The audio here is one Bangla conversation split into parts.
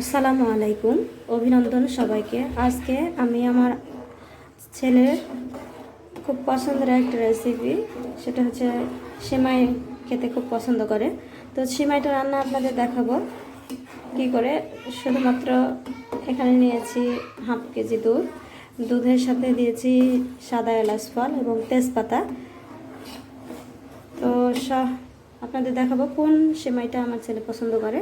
আসসালামু আলাইকুম। অভিনন্দন সবাইকে। আজকে আমি আমার ছেলের খুব পছন্দের একটা রেসিপি সেটা হচ্ছে সেমাই খেতে খুব পছন্দ করে। তো সেমাইটা রান্না আপনাদের দেখাবো। কি করে? শুধুমাত্র এখানে নিয়েছি হাফ কেজি দুধ। দুধের সাথে দিয়েছি সাদা এলাচ ফল এবং তেজপাতা। তো আপনাদের দেখাবো কোন সেমাইটা আমার ছেলে পছন্দ করে।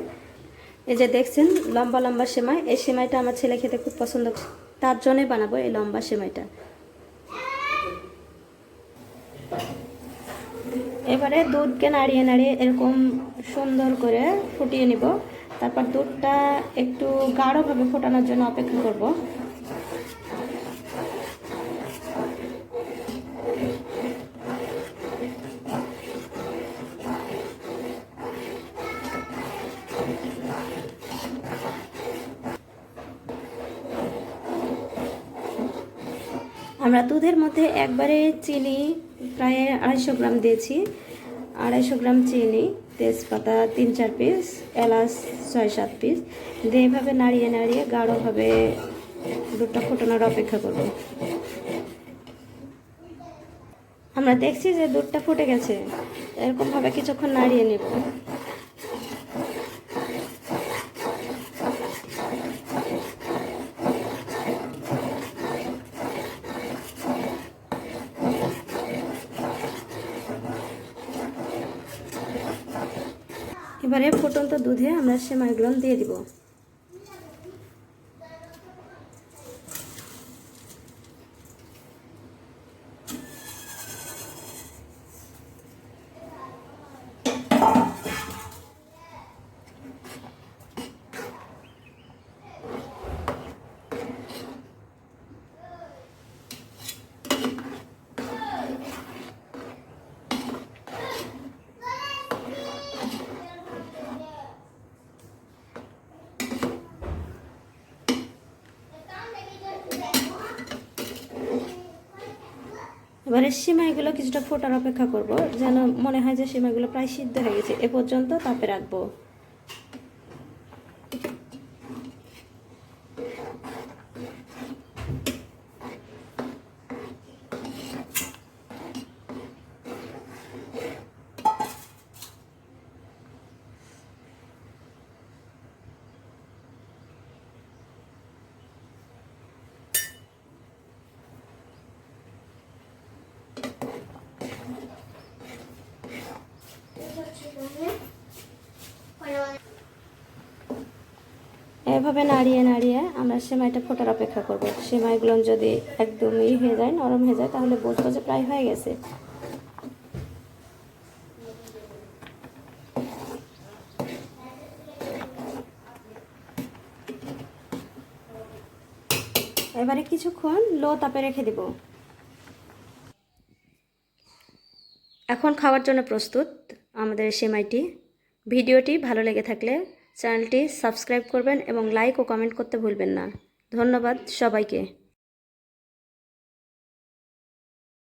এই যে দেখছেন, লম্বা লম্বা সেমাই। এই সেমাইটা আমার ছেলে খেতে খুব পছন্দ। তার জন্যই বানাবো এই লম্বা সেমাইটা। এবারে দুধকে নাড়িয়ে নাড়িয়ে এরকম সুন্দর করে ফুটিয়ে নিব। তারপর দুধটা একটু গাঢ়ভাবে ফোটানোর জন্য অপেক্ষা করব। আমরা দুধের মধ্যে একবারে চিনি, প্রায় আড়াইশো গ্রাম দিয়েছি। আড়াইশো গ্রাম চিনি, তেজপাতা তিন চার পিস, এলাচ ছয় সাত পিস। দিয়ে এভাবে নাড়িয়ে নাড়িয়ে গাঢ়ভাবে দুধটা ফোটানোর অপেক্ষা করব। আমরা দেখছি যে দুধটা ফুটে গেছে। এরকমভাবে কিছুক্ষণ নাড়িয়ে নেব। এবারে ফুটন্ত দুধে আমরা সেমাইগুলো দিয়ে দিব। এবারে সিমাইগুলো কিছুটা ফোটার অপেক্ষা করব, যেন মনে হয় যে সিমাইগুলো প্রায় সিদ্ধ হয়ে গেছে। এ পর্যন্ত তাপে রাখব। এভাবে নাড়িয়ে নাড়িয়ে আমরা সেমাইটা ফোটার অপেক্ষা করব। সেমাইগুলো যদি একদম ই হয়ে যায়, নরম হয়ে যায়, তাহলে বুঝব যে প্রায় হয়ে গেছে। এবারে কিছুক্ষণ লো তাপে রেখে দেব। এখন খাওয়ার জন্য প্রস্তুত আমাদের সেমাইটি। ভিডিওটি ভালো লেগে থাকলে চ্যানেলটি সাবস্ক্রাইব করবেন এবং লাইক ও কমেন্ট করতে ভুলবেন না। ধন্যবাদ সবাইকে।